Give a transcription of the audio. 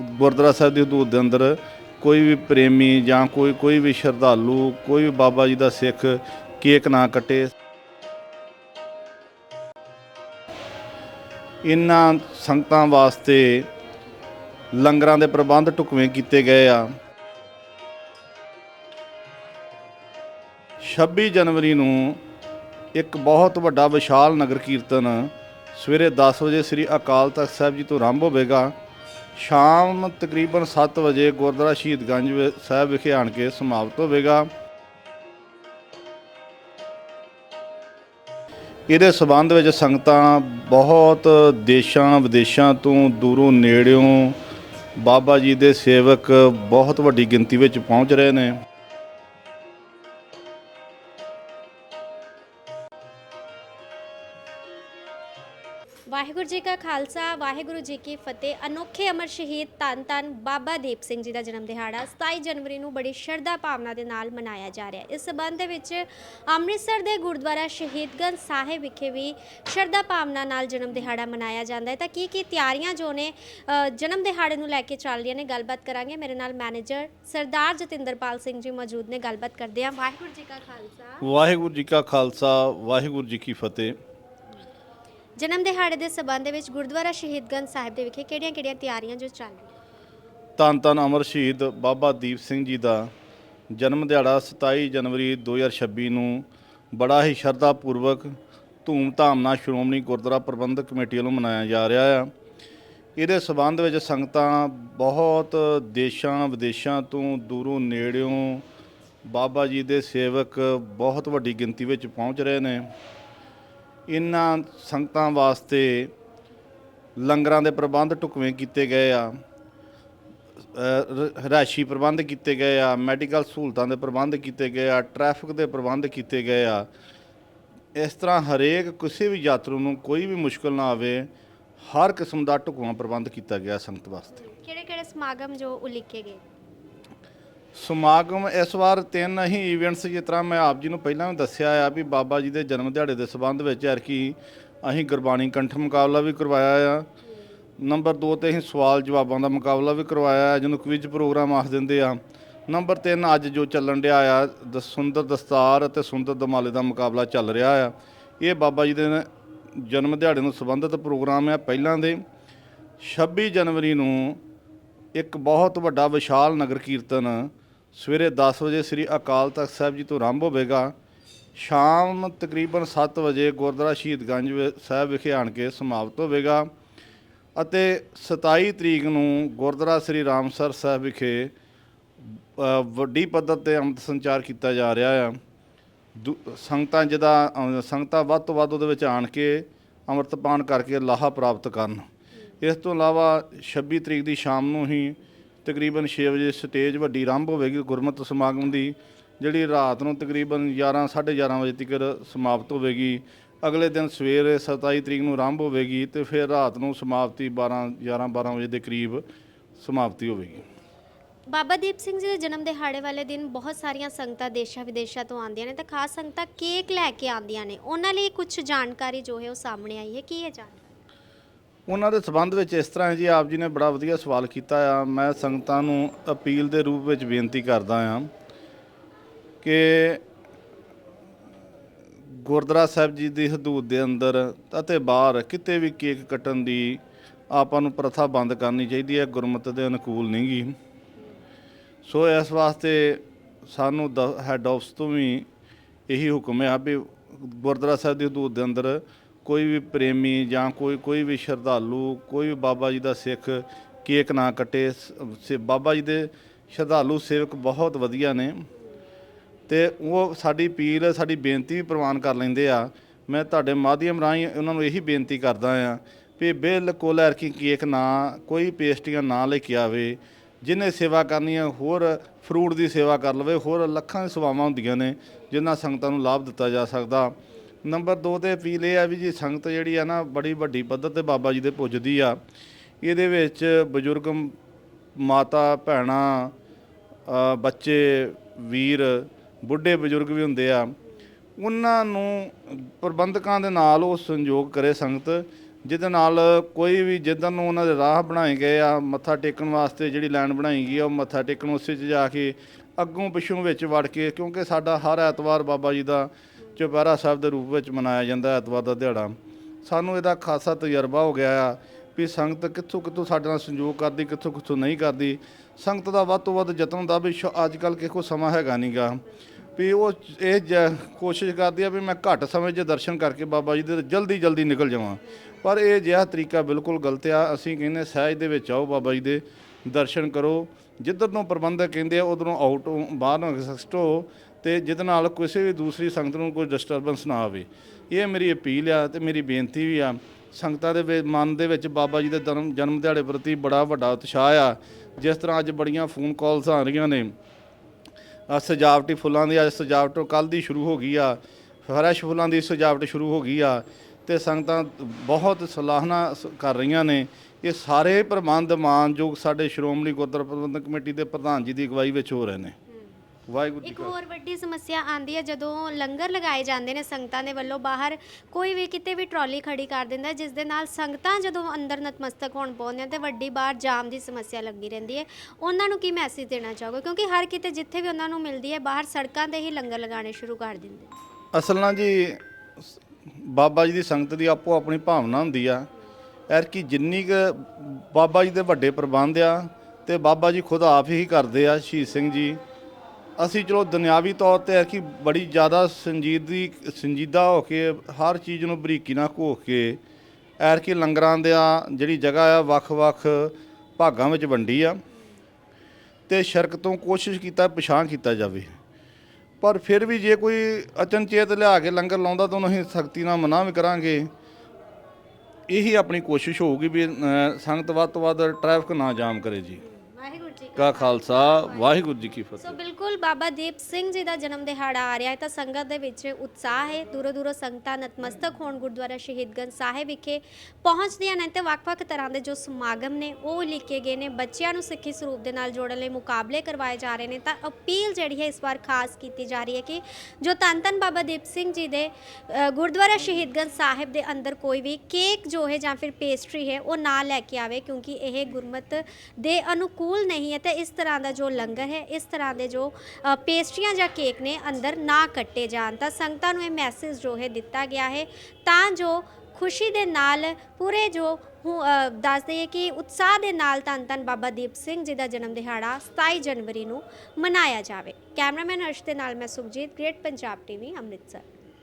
ਗੁਰਦੁਆਰਾ ਸਾਹਿਬ ਦੀ ਹਦੂਦ ਦੇ ਅੰਦਰ ਕੋਈ ਵੀ ਪ੍ਰੇਮੀ ਜਾਂ ਕੋਈ ਕੋਈ ਵੀ ਸ਼ਰਧਾਲੂ, ਕੋਈ ਵੀ ਬਾਬਾ ਜੀ ਦਾ ਸਿੱਖ ਕੇਕ ਨਾ ਕੱਟੇ। ਇਨ੍ਹਾਂ ਸੰਗਤਾਂ ਵਾਸਤੇ ਲੰਗਰਾਂ ਦੇ ਪ੍ਰਬੰਧ ਢੁਕਵੇਂ ਕੀਤੇ ਗਏ ਆ। 26 ਜਨਵਰੀ ਨੂੰ ਇੱਕ ਬਹੁਤ ਵੱਡਾ ਵਿਸ਼ਾਲ ਨਗਰ ਕੀਰਤਨ ਸਵੇਰੇ 10 ਵਜੇ ਸ੍ਰੀ ਅਕਾਲ ਤਖਤ ਸਾਹਿਬ ਜੀ ਤੋਂ ਆਰੰਭ ਹੋਵੇਗਾ। ਸ਼ਾਮ ਤਕਰੀਬਨ 7 ਵਜੇ ਗੁਰਦੁਆਰਾ ਸ਼ਹੀਦਗੰਜ ਵਿ- ਸਾਹਿਬ ਵਿਖੇ ਆਣ ਕੇ ਸਮਾਪਤ ਹੋਵੇਗਾ। ਇਹਦੇ ਸਬੰਧ ਵਿੱਚ ਸੰਗਤਾਂ ਬਹੁਤ ਦੇਸ਼ਾਂ, ਵਿਦੇਸ਼ਾਂ ਤੋਂ ਦੂਰੋਂ, ਨੇੜਿਓਂ ਬਾਬਾ ਜੀ ਦੇ ਸੇਵਕ ਬਹੁਤ ਵੱਡੀ ਗਿਣਤੀ ਵਿੱਚ ਪਹੁੰਚ ਰਹੇ ਨੇ। ਵਾਹਿਗੁਰੂ ਜੀ ਕਾ ਖਾਲਸਾ ਵਾਹਿਗੁਰੂ ਜੀ ਕੀ ਫਤਿਹ। ਅਨੋਖੇ ਅਮਰ ਸ਼ਹੀਦ ਧੰਨ ਧੰਨ ਬਾਬਾ ਦੀਪ ਸਿੰਘ ਜੀ ਦਾ ਜਨਮ ਦਿਹਾੜਾ 27 ਜਨਵਰੀ ਨੂੰ ਬੜੀ ਸ਼ਰਧਾ ਭਾਵਨਾ ਦੇ ਨਾਲ ਮਨਾਇਆ ਜਾ ਰਿਹਾ ਹੈ। ਇਸ ਸਬੰਧ ਦੇ ਵਿੱਚ ਅੰਮ੍ਰਿਤਸਰ ਦੇ ਗੁਰਦੁਆਰਾ ਸ਼ਹੀਦਗੰਜ ਸਾਹਿਬ ਵਿਖੇ ਵੀ ਸ਼ਰਧਾ ਭਾਵਨਾ ਨਾਲ ਜਨਮ ਦਿਹਾੜਾ ਮਨਾਇਆ ਜਾਂਦਾ ਹੈ। ਤਾਂ ਕੀ ਕੀ ਤਿਆਰੀਆਂ ਜੋ ਨੇ ਅ, ਜਨਮ ਦਿਹਾੜੇ ਨੂੰ ਲੈ ਕੇ ਚੱਲ ਰਹੀਆਂ ਨੇ ਗੱਲਬਾਤ ਕਰਾਂਗੇ। ਮੇਰੇ ਨਾਲ ਮੈਨੇਜਰ ਸਰਦਾਰ ਜਤਿੰਦਰਪਾਲ ਸਿੰਘ ਜੀ ਮੌਜੂਦ ਨੇ ਗੱਲਬਾਤ ਕਰਦੇ ਹਾਂ। ਵਾਹਿਗੁਰੂ ਜੀ ਕਾ ਖਾਲਸਾ। ਵਾਹਿਗੁਰੂ ਜੀ ਕਾ ਖਾਲਸਾ ਵਾਹਿਗੁਰੂ ਜੀ ਕੀ ਫਤਿਹ। ਜਨਮ ਦਿਹਾੜੇ ਦੇ ਸਬੰਧ ਵਿੱਚ ਗੁਰਦੁਆਰਾ ਸ਼ਹੀਦਗੰਜ ਸਾਹਿਬ ਦੇ ਵਿਖੇ ਕਿਹੜੀਆਂ-ਕਿਹੜੀਆਂ ਤਿਆਰੀਆਂ ਜੋ ਚੱਲ ਰਹੀਆਂ? ਧੰਨ ਧੰਨ ਅਮਰ ਸ਼ਹੀਦ ਬਾਬਾ ਦੀਪ ਸਿੰਘ ਜੀ ਦਾ ਜਨਮ ਦਿਹਾੜਾ 27 ਜਨਵਰੀ 2026 ਨੂੰ ਬੜਾ ਹੀ ਸ਼ਰਧਾ ਪੂਰਵਕ ਧੂਮ-ਧਾਮ ਨਾਲ ਸ਼੍ਰੋਮਣੀ ਗੁਰਦੁਆਰਾ ਪ੍ਰਬੰਧਕ ਕਮੇਟੀ ਵੱਲੋਂ ਮਨਾਇਆ ਜਾ ਰਿਹਾ ਆ। ਇਹਦੇ ਸਬੰਧ ਵਿੱਚ ਸੰਗਤਾਂ ਬਹੁਤ ਦੇਸ਼ਾਂ ਵਿਦੇਸ਼ਾਂ ਤੋਂ ਦੂਰੋਂ ਨੇੜਿਓਂ ਬਾਬਾ ਜੀ ਦੇ ਸੇਵਕ ਬਹੁਤ ਵੱਡੀ ਗਿਣਤੀ ਵਿੱਚ ਪਹੁੰਚ ਰਹੇ ਨੇ। ਇਹਨਾਂ ਸੰਗਤਾਂ ਵਾਸਤੇ ਲੰਗਰਾਂ ਦੇ ਪ੍ਰਬੰਧ ਢੁਕਵੇਂ ਕੀਤੇ ਗਏ ਆ ਰਾਸ਼ੀ ਪ੍ਰਬੰਧ ਕੀਤੇ ਗਏ ਆ, ਮੈਡੀਕਲ ਸਹੂਲਤਾਂ ਦੇ ਪ੍ਰਬੰਧ ਕੀਤੇ ਗਏ ਆ, ਟ੍ਰੈਫਿਕ ਦੇ ਪ੍ਰਬੰਧ ਕੀਤੇ ਗਏ ਆ। ਇਸ ਤਰ੍ਹਾਂ ਹਰੇਕ ਕਿਸੇ ਵੀ ਯਾਤਰੂ ਨੂੰ ਕੋਈ ਵੀ ਮੁਸ਼ਕਲ ਨਾ ਆਵੇ, ਹਰ ਕਿਸਮ ਦਾ ਢੁਕਵਾਂ ਪ੍ਰਬੰਧ ਕੀਤਾ ਗਿਆ ਸੰਗਤ ਵਾਸਤੇ। ਕਿਹੜੇ-ਕਿਹੜੇ ਸਮਾਗਮ ਜੋ ਉਲੀਕੇ ਗਏ? ਸਮਾਗਮ ਇਸ ਵਾਰ ਤਿੰਨ ਹੀ ਇਵੈਂਟਸ ਜਿਸ ਤਰ੍ਹਾਂ ਮੈਂ ਆਪ ਜੀ ਨੂੰ ਪਹਿਲਾਂ ਵੀ ਦੱਸਿਆ ਆ ਵੀ ਬਾਬਾ ਜੀ ਦੇ ਜਨਮ ਦਿਹਾੜੇ ਦੇ ਸਬੰਧ ਵਿੱਚ ਐਰਕੀ ਅਸੀਂ ਗੁਰਬਾਣੀ ਕੰਠ ਮੁਕਾਬਲਾ ਵੀ ਕਰਵਾਇਆ ਆ। ਨੰਬਰ 2 ਤੇ ਅਸੀਂ ਸਵਾਲ ਜਵਾਬਾਂ ਦਾ ਮੁਕਾਬਲਾ ਵੀ ਕਰਵਾਇਆ ਆ, ਜਿਹਨੂੰ ਕੁਇਜ਼ ਪ੍ਰੋਗਰਾਮ ਆਖ ਦਿੰਦੇ ਆ। ਨੰਬਰ 3 ਅੱਜ ਜੋ ਚੱਲਣ ਡਿਆ ਆ, ਦ ਸੁੰਦਰ ਦਸਤਾਰ ਅਤੇ ਸੁੰਦਰ ਦਮਾਲੇ ਦਾ ਮੁਕਾਬਲਾ ਚੱਲ ਰਿਹਾ ਆ। ਇਹ ਬਾਬਾ ਜੀ ਦੇ ਜਨਮ ਦਿਹਾੜੇ ਨੂੰ ਸੰਬੰਧਿਤ ਪ੍ਰੋਗਰਾਮ ਆ ਪਹਿਲਾਂ ਦੇ। 26 ਜਨਵਰੀ ਨੂੰ ਇੱਕ ਬਹੁਤ ਵੱਡਾ ਵਿਸ਼ਾਲ ਨਗਰ ਕੀਰਤਨ ਸਵੇਰੇ 10 ਵਜੇ ਸ੍ਰੀ ਅਕਾਲ ਤਖਤ ਸਾਹਿਬ ਜੀ ਤੋਂ ਆਰੰਭ ਹੋਵੇਗਾ। ਸ਼ਾਮ ਤਕਰੀਬਨ 7 ਵਜੇ ਗੁਰਦੁਆਰਾ ਸ਼ਹੀਦਗੰਜ ਵਿ- ਸਾਹਿਬ ਵਿਖੇ ਆਣ ਕੇ ਸਮਾਪਤ ਹੋਵੇਗਾ ਅਤੇ 27 ਤਰੀਕ ਨੂੰ ਗੁਰਦੁਆਰਾ ਸ੍ਰੀ ਰਾਮਸਰ ਸਾਹਿਬ ਵਿਖੇ ਵੱਡੀ ਪੱਧਰ ਤੇ ਅੰਮ੍ਰਿਤ ਸੰਚਾਰ ਕੀਤਾ ਜਾ ਰਿਹਾ ਆ। ਦੂ- ਸੰਗਤਾਂ ਜਿਹਦਾ ਸੰਗਤਾਂ ਵੱਧ ਤੋਂ ਵੱਧ ਉਹਦੇ ਵਿੱਚ ਆਣ ਕੇ ਅੰਮ੍ਰਿਤਪਾਨ ਕਰਕੇ ਲਾਹਾ ਪ੍ਰਾਪਤ ਕਰਨ। ਇਸ ਤੋਂ ਇਲਾਵਾ 26 ਤਰੀਕ ਦੀ ਸ਼ਾਮ ਨੂੰ ਹੀ ਤਕਰੀਬਨ 6 ਵਜੇ ਸਟੇਜ ਵੱਡੀ ਆਰੰਭ ਹੋਵੇਗੀ ਗੁਰਮਤਿ ਸਮਾਗਮ ਦੀ, ਜਿਹੜੀ ਰਾਤ ਨੂੰ ਤਕਰੀਬਨ 11 11:30 ਵਜੇ ਤੱਕ ਸਮਾਪਤ ਹੋਵੇਗੀ। ਅਗਲੇ ਦਿਨ ਸਵੇਰੇ 27 ਤਰੀਕ ਨੂੰ ਆਰੰਭ ਹੋਵੇਗੀ ਤੇ ਫਿਰ ਰਾਤ ਨੂੰ ਸਮਾਪਤੀ 12 11 12 ਵਜੇ ਦੇ ਕਰੀਬ ਸਮਾਪਤੀ ਹੋਵੇਗੀ। ਬਾਬਾ ਦੀਪ ਸਿੰਘ ਜੀ ਦੇ ਜਨਮ ਦਿਹਾੜੇ ਵਾਲੇ ਦਿਨ ਬਹੁਤ ਸਾਰੀਆਂ ਸੰਗਤਾਂ ਦੇਸ਼ਾਂ ਵਿਦੇਸ਼ਾਂ ਤੋਂ ਆਉਂਦੀਆਂ ਨੇ, ਤਾਂ ਖਾਸ ਸੰਗਤਾਂ ਕੇਕ ਲੈ ਕੇ ਆਉਂਦੀਆਂ ਨੇ। ਉਹਨਾਂ ਲਈ ਕੁਝ ਜਾਣਕਾਰੀ ਜੋ ਹੈ ਉਹ ਸਾਹਮਣੇ ਆਈ ਹੈ, ਕੀ ਹੈ ਜਾਣਕਾਰੀ? ਉਹਨਾਂ ਦੇ ਸਬੰਧ ਵਿੱਚ ਇਸ ਤਰ੍ਹਾਂ ਹੈ ਜੀ, ਆਪ ਜੀ ਨੇ ਬੜਾ ਵਧੀਆ ਸਵਾਲ ਕੀਤਾ ਆ। ਮੈਂ ਸੰਗਤਾਂ ਨੂੰ ਅਪੀਲ ਦੇ ਰੂਪ ਵਿੱਚ ਬੇਨਤੀ ਕਰਦਾ ਆ ਕਿ ਗੁਰਦੁਆਰਾ ਸਾਹਿਬ ਜੀ ਦੀ ਹਦੂਦ ਦੇ ਅੰਦਰ ਅਤੇ ਬਾਹਰ ਕਿਤੇ ਵੀ ਕੇਕ ਕੱਟਣ ਦੀ ਆਪਾਂ ਨੂੰ ਪ੍ਰਥਾ ਬੰਦ ਕਰਨੀ ਚਾਹੀਦੀ ਹੈ, ਗੁਰਮਤਿ ਦੇ ਅਨੁਕੂਲ ਨਹੀਂ ਗੀ। ਸੋ ਇਸ ਵਾਸਤੇ ਸਾਨੂੰ ਹੈੱਡ ਆਫਿਸ ਤੋਂ ਵੀ ਇਹੀ ਹੁਕਮ ਹੈ ਵੀ ਗੁਰਦੁਆਰਾ ਸਾਹਿਬ ਦੀ ਹਦੂਦ ਦੇ ਅੰਦਰ ਕੋਈ ਵੀ ਪ੍ਰੇਮੀ ਜਾਂ ਕੋਈ ਕੋਈ ਵੀ ਸ਼ਰਧਾਲੂ, ਕੋਈ ਵੀ ਬਾਬਾ ਜੀ ਦਾ ਸਿੱਖ ਕੇਕ ਨਾ ਕੱਟੇ, ਸੇ- ਬਾਬਾ ਜੀ ਦੇ ਸ਼ਰਧਾਲੂ ਸੇਵਕ ਬਹੁਤ ਵਧੀਆ ਨੇ। ਤੇ ਉਹ ਸਾਡੀ ਅਪੀਲ, ਸਾਡੀ ਬੇਨਤੀ ਵੀ ਪ੍ਰਵਾਨ ਕਰ ਲੈਂਦੇ ਆ। ਮੈਂ ਤੁਹਾਡੇ ਮਾਧਿਅਮ ਰਾਹੀਂ ਉਹਨਾਂ ਨੂੰ ਇਹੀ ਬੇਨਤੀ ਕਰਦਾ ਆ ਵੀ ਬਿਲਕੁਲ ਐਰਕੀ ਕੇਕ ਨਾ, ਕੋਈ ਪੇਸਟੀਆਂ ਨਾ ਲੈ ਕੇ ਆਵੇ। ਜਿਹਨੇ ਸੇਵਾ ਕਰਨੀ ਆ, ਹੋਰ ਫਰੂਟ ਦੀ ਸੇਵਾ ਕਰ ਲਵੇ, ਹੋਰ ਲੱਖਾਂ ਸੇਵਾਵਾਂ ਹੁੰਦੀਆਂ ਨੇ, ਜਿਨ੍ਹਾਂ ਸੰਗਤਾਂ ਨੂੰ ਲਾਭ ਦਿੱਤਾ ਜਾ ਸਕਦਾ। ਨੰਬਰ 2 ਤੇ ਅਪੀਲ ਇਹ ਆ ਵੀ ਜੀ ਸੰਗਤ ਜਿਹੜੀ ਆ ਨਾ ਬੜੀ ਵੱਡੀ ਪੱਧਰ ਤੇ ਬਾਬਾ ਜੀ ਦੇ ਪੁੱਜਦੀ ਆ। ਇਹਦੇ ਵਿੱਚ ਬਜ਼ੁਰਗ ਮਾਤਾ, ਭੈਣਾਂ ਬੱਚੇ, ਵੀਰ, ਬੁੱਢੇ ਬਜ਼ੁਰਗ ਵੀ ਹੁੰਦੇ ਆ। ਉਹਨਾਂ ਨੂੰ ਪ੍ਰਬੰਧਕਾਂ ਦੇ ਨਾਲ ਉਹ ਸੰਯੋਗ ਕਰੇ ਸੰਗਤ, ਜਿਹਦੇ ਨਾਲ ਕੋਈ ਵੀ ਜਿੱਦਾਂ ਨੂੰ ਉਹਨਾਂ ਦੇ ਰਾਹ ਬਣਾਏ ਗਏ ਆ, ਮੱਥਾ ਟੇਕਣ ਵਾਸਤੇ ਜਿਹੜੀ ਲਾਈਨ ਬਣਾਈ ਗਈ ਆ, ਉਹ ਮੱਥਾ ਟੇਕਣ ਉਸੇ 'ਚ ਜਾ ਕੇ ਅੱਗੋਂ ਪਿੱਛੋਂ ਵਿੱਚ ਵੜ ਕੇ, ਕਿਉਂਕਿ ਸਾਡਾ ਹਰ ਐਤਵਾਰ ਬਾਬਾ ਜੀ ਦਾ ਚੁਪਹਿਰਾ ਸਾਹਿਬ ਦੇ ਰੂਪ ਵਿੱਚ ਮਨਾਇਆ ਜਾਂਦਾ ਐਤਵਾਰ ਦਾ ਦਿਹਾੜਾ। ਸਾਨੂੰ ਇਹਦਾ ਖਾਸਾ ਤਜਰਬਾ ਹੋ ਗਿਆ ਆ ਵੀ ਸੰਗਤ ਕਿੱਥੋਂ ਕਿੱਥੋਂ ਸਾਡੇ ਨਾਲ ਸੰਯੋਗ ਕਰਦੀ, ਕਿੱਥੋਂ ਕਿੱਥੋਂ ਨਹੀਂ ਕਰਦੀ। ਸੰਗਤ ਦਾ ਵੱਧ ਤੋਂ ਵੱਧ ਯਤਨ ਦਾ ਵੀ ਅੱਜ ਕੱਲ ਕਿਹੋ ਸਮਾਂ ਹੈਗਾ ਨਹੀਂਗਾ ਵੀ ਉਹ ਇਹ ਜ- ਕੋਸ਼ਿਸ਼ ਕਰਦੀ ਆ ਵੀ ਮੈਂ ਘੱਟ ਸਮੇਂ 'ਚ ਦਰਸ਼ਨ ਕਰਕੇ ਬਾਬਾ ਜੀ ਦੇ ਜਲਦੀ ਜਲਦੀ ਨਿਕਲ ਜਾਵਾਂ। ਪਰ ਇਹ ਜਿਹਾ ਤਰੀਕਾ ਬਿਲਕੁਲ ਗਲਤ ਆ। ਅਸੀਂ ਕਹਿੰਦੇ ਸਹਿਜ ਦੇ ਵਿੱਚ ਆਓ ਬਾਬਾ ਜੀ ਦੇ, ਦਰਸ਼ਨ ਕਰੋ। ਜਿੱਧਰ ਨੂੰ ਪ੍ਰਬੰਧਕ ਕਹਿੰਦੇ ਆ, ਉਧਰੋਂ ਆਊਟ ਬਾਹਰ ਨੂੰ ਐਗਜ਼ਿਸਟ ਹੋ। ਤੇ ਜਿਹਦੇ ਨਾਲ ਕਿਸੇ ਵੀ ਦੂਸਰੀ ਸੰਗਤ ਨੂੰ ਕੋਈ ਡਿਸਟਰਬੈਂਸ ਨਾ ਆਵੇ। ਇਹ ਮੇਰੀ ਅਪੀਲ ਆ ਤੇ ਮੇਰੀ ਬੇਨਤੀ ਵੀ ਆ। ਸੰਗਤਾਂ ਦੇ ਵਿੱਚ- ਮਨ ਦੇ ਵਿੱਚ ਬਾਬਾ ਜੀ ਦੇ ਜਨਮ ਜਨਮ ਦਿਹਾੜੇ ਪ੍ਰਤੀ ਬੜਾ ਵੱਡਾ ਉਤਸ਼ਾਹ ਆ। ਜਿਸ ਤਰ੍ਹਾਂ ਅੱਜ ਬੜੀਆਂ ਫੋਨ ਕਾਲਸ ਆ ਰਹੀਆਂ ਨੇ। ਆ ਸਜਾਵਟੀ ਫੁੱਲਾਂ ਦੀ ਅੱਜ ਸਜਾਵਟ ਕੱਲ ਦੀ ਸ਼ੁਰੂ ਹੋ ਗਈ ਆ। ਫਰੈਸ਼ ਫੁੱਲਾਂ ਦੀ ਸਜਾਵਟ ਸ਼ੁਰੂ ਹੋ ਗਈ ਆ ਤੇ ਸੰਗਤਾਂ ਬਹੁਤ ਸਲਾਹਨਾ ਸ- ਕਰ ਰਹੀਆਂ ਨੇ। ਇਹ ਸਾਰੇ ਪ੍ਰਬੰਧ ਮਾਨਯੋਗ ਸਾਡੇ ਸ਼੍ਰੋਮਣੀ ਗੁਰਦੁਆਰਾ ਪ੍ਰਬੰਧਕ ਕਮੇਟੀ ਦੇ ਪ੍ਰਧਾਨ ਜੀ ਦੀ ਅਗਵਾਈ ਵਿੱਚ ਹੋ ਰਹੇ ਨੇ। ਵਾਹਿਗੁਰੂ ਜੀ ਇੱਕ ਕਾ ਹੋਰ ਵੱਡੀ ਸਮੱਸਿਆ ਆਂਦੀ ਹੈ ਜਦੋਂ ਲੰਗਰ ਲਗਾਏ ਜਾਂਦੇ ਨੇ ਸੰਗਤਾਂ ਦੇ ਵੱਲੋਂ ਬਾਹਰ ਕੋਈ ਵੀ ਕਿਤੇ ਵੀ ਟਰਾਲੀ ਖੜੀ ਕਰ ਦਿੰਦਾ ਹੈ, ਜਿਸ ਦੇ ਨਾਲ ਸੰਗਤਾਂ ਜਦੋਂ ਅੰਦਰ ਨਤਮਸਤਕ ਹੋਣ ਪਹੁੰਚਦੀਆਂ ਤੇ ਵੱਡੀ ਬਾਹਰ ਜਾਮ ਦੀ ਸਮੱਸਿਆ ਲੱਗੀ ਰਹਿੰਦੀ ਹੈ। ਉਹਨਾਂ ਨੂੰ ਕੀ ਮੈਸੇਜ ਦੇਣਾ ਚਾਹੋਗੇ? ਕਿਉਂਕਿ ਹਰ ਕਿਤੇ ਜਿੱਥੇ ਵੀ ਉਹਨਾਂ ਨੂੰ ਮਿਲਦੀ ਹੈ ਬਾਹਰ ਸੜਕਾਂ ਤੇ ਹੀ ਲੰਗਰ ਲਗਾਉਣੇ ਸ਼ੁਰੂ ਕਰ ਦਿੰਦੇ ਅਸਲ ਨਾਲ ਜੀ ਸ- ਬਾਬਾ ਜੀ ਦੀ ਸੰਗਤ ਦੀ ਆਪੋ ਆਪਣੀ ਭਾਵਨਾ ਹੁੰਦੀ ਆ। ਐਰ ਕਿ ਜਿੰਨੀ ਕੁ ਬਾਬਾ ਜੀ ਦੇ ਵੱਡੇ ਪ੍ਰਬੰਧ ਆ ਤੇ ਬਾਬਾ ਜੀ ਖੁਦ ਆਪ ਹੀ ਕਰਦੇ ਆ ਸ਼ਹੀਦ ਸਿੰਘ ਜੀ। ਅਸੀਂ ਚਲੋ ਦੁਨਿਆਵੀ ਤੌਰ ਤੇ ਐਰ ਕਿ ਬੜੀ ਜ਼ਿਆਦਾ ਸੰਜੀਦੀ ਸੰਜੀਦਾ ਹੋ ਕੇ ਹਰ ਚੀਜ਼ ਨੂੰ ਬਰੀਕੀ ਨਾਲ ਘੋਖ ਕੇ ਐਰ ਕਿ ਲੰਗਰਾਂ ਦੇ ਜਿਹੜੀ ਜਗ੍ਹਾ ਆ, ਵੱਖ-ਵੱਖ ਭਾਗਾਂ ਵਿੱਚ ਵੰਡੀ ਆ। ਤੇ ਸ਼ਰਕ ਤੋਂ ਕੋਸ਼ਿਸ਼ ਕੀਤਾ, ਪਛਾਣ ਕੀਤਾ ਜਾਵੇ। ਪਰ ਫਿਰ ਵੀ ਜੇ ਕੋਈ ਅਚਨਚੇਤ ਲਿਆ ਕੇ ਲੰਗਰ ਲਾਉਂਦਾ ਤਾਂ ਉਹਨੂੰ ਅਸੀਂ ਸਖਤੀ ਨਾਲ ਮਨਾ ਵੀ ਕਰਾਂਗੇ। ਇਹੀ ਆਪਣੀ ਕੋਸ਼ਿਸ਼ ਹੋਊਗੀ ਵੀ ਸੰਗਤ ਵੱਧ ਤੋਂ ਵੱਧ ਟ੍ਰੈਫਿਕ ਨਾ ਜਾਮ ਕਰੇ ਜੀ। ਕਾ ਖਾਲਸਾ ਵਾਹਿਗੁਰੂ ਜੀ ਕੀ ਸੋ ਫਤਿਹ ਬਿਲਕੁਲ ਬਾਬਾ ਦੀਪ ਸਿੰਘ ਜੀ ਦਾ ਜਨਮ ਦਿਹਾੜਾ ਆ ਰਿਹਾ ਹੈ ਤਾਂ ਸੰਗਤ ਦੇ ਵਿੱਚ ਉਤਸ਼ਾਹ ਹੈ। ਦੂਰੋਂ ਦੂਰੋਂ ਸੰਗਤਾਂ ਨਤਮਸਤਕ ਹੋਣ ਗੁਰਦੁਆਰਾ ਸ਼ਹੀਦਗੰਜ ਸਾਹਿਬ ਵਿਖੇ ਪਹੁੰਚਦੀਆਂ ਨੇ ਤੇ ਵੱਖ-ਵੱਖ ਤਰ੍ਹਾਂ ਦੇ ਜੋ ਸਮਾਗਮ ਨੇ ਉਹ ਲਿਖੇ ਗਏ ਨੇ। ਬੱਚਿਆਂ ਨੂੰ ਸਿੱਖੀ ਸਰੂਪ ਦੇ ਨਾਲ ਜੋੜਨ ਲਈ ਮੁਕਾਬਲੇ ਕਰਵਾਏ ਜਾ ਰਹੇ ਨੇ ਤਾਂ ਅਪੀਲ ਜਿਹੜੀ ਹੈ ਇਸ ਵਾਰ ਖਾਸ ਕੀਤੀ ਜਾ ਰਹੀ ਹੈ ਕਿ ਜੋ ਧੰਨ ਧੰਨ ਬਾਬਾ ਦੀਪ ਸਿੰਘ ਜੀ ਦੇ ਅ, ਗੁਰਦੁਆਰਾ ਸ਼ਹੀਦਗੰਜ ਸਾਹਿਬ ਦੇ ਅੰਦਰ ਕੋਈ ਵੀ ਕੇਕ ਜੋ ਹੈ ਜਾਂ ਫਿਰ ਪੇਸਟਰੀ ਹੈ ਉਹ ਨਾ ਲੈ ਕੇ ਆਵੇ ਕਿਉਂਕਿ ਇਹ ਗੁਰਮਤ ਦੇ ਅਨੁਕੂਲ ਨਹੀਂ ਹੈ ਤੇ ਇਸ ਤਰ੍ਹਾਂ ਦਾ ਜੋ ਲੰਗਰ ਹੈ, ਇਸ ਤਰ੍ਹਾਂ ਦੇ ਜੋ ਪੇਸਟਰੀਆਂ ਜਾਂ ਕੇਕ ਨੇ ਅੰਦਰ ਨਾ ਕੱਟੇ ਜਾਣ, ਤਾਂ ਸੰਗਤਾਂ ਨੂੰ ਇਹ ਮੈਸੇਜ ਜੋ ਹੈ ਦਿੱਤਾ ਗਿਆ ਹੈ। ਤਾਂ ਜੋ ਖੁਸ਼ੀ ਦੇ ਨਾਲ ਪੂਰੇ ਜੋ ਹੁ- ਦੱਸ ਦਈਏ ਕਿ ਉਤਸ਼ਾਹ ਦੇ ਨਾਲ ਧੰਨ ਧੰਨ ਬਾਬਾ ਦੀਪ ਸਿੰਘ ਜੀ ਦਾ ਜਨਮ ਦਿਹਾੜਾ 27 ਜਨਵਰੀ ਨੂੰ ਮਨਾਇਆ ਜਾਵੇ। ਕੈਮਰਾਮੈਨ ਹਰਸ਼ ਦੇ ਨਾਲ ਮੈਂ ਸੁਖਜੀਤ, ਗ੍ਰੇਟ ਪੰਜਾਬ ਟੀਵੀ, ਅੰਮ੍ਰਿਤਸਰ।